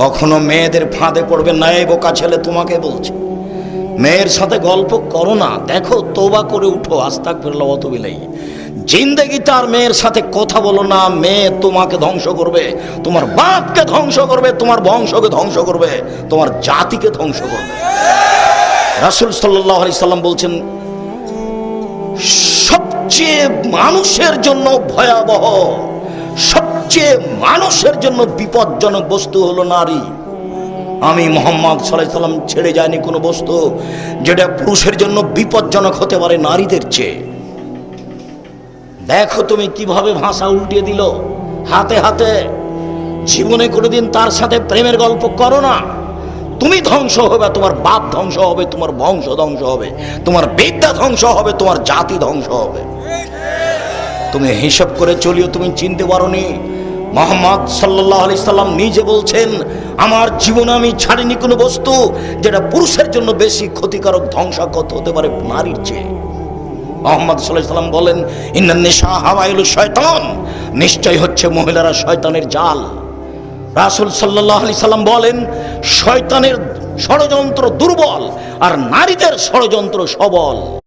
কখনো মেয়েদের ফাঁদে পড়বে না, এই বোকা ছেলে তোমাকে বলছে। মেয়ের সাথে গল্প করো না, দেখো, তোবা করে উঠো আস্তাক ফিরল অত বিলাই জিন্দেগি তার মেয়ের সাথে কথা বলো না, মেয়ে তোমাকে ধ্বংস করবে, তোমার বাপকে ধ্বংস করবে, তোমার বংশকে ধ্বংস করবে, তোমার জাতিকে ধ্বংস করবে। রাসুল সাল্লাহ সাল্লাম বলছেন, সবচেয়ে মানুষের জন্য ভয়াবহ সবচেয়ে মানুষের জন্য বিপজ্জনক বস্তু হলো নারী। আমি মোহাম্মদ সাল্লাহ সাল্লাম ছেড়ে যায়নি কোনো বস্তু যেটা পুরুষের জন্য বিপজ্জনক হতে পারে নারীদের চেয়ে। দেখো তুমি কীভাবে ভাষা উল্টিয়ে দিল। হাতে হাতে। জীবনে কোনোদিন তার সাথে প্রেমের গল্প করো না। তুমি ধ্বংস হবে, তোমার বাপ ধ্বংস হবে, তোমার বংশ ধ্বংস হবে, তোমার বিদ্যা ধ্বংস হবে, তোমার জাতি ধ্বংস হবে। তুমি হিসাব করে চলিও, তুমি চিনতে পারোনি। মোহাম্মদ সাল্লাহ আলি সাল্লাম নিজে বলছেন, আমার জীবনে আমি ছাড়িনি কোনো বস্তু যেটা পুরুষের জন্য বেশি ক্ষতিকারক ধ্বংসাকত হতে পারে নারীর চেয়ে। মোহাম্মদ সাল্লাহ বলেন ইন্নান্নেশা হাওয়াইল শয়তান, নিশ্চয় হচ্ছে মহিলারা শয়তানের জাল। রাসুল সাল্লাহ আলি সাল্লাম বলেন, শয়তানের ষড়যন্ত্র দুর্বল আর নারীদের ষড়যন্ত্র সবল।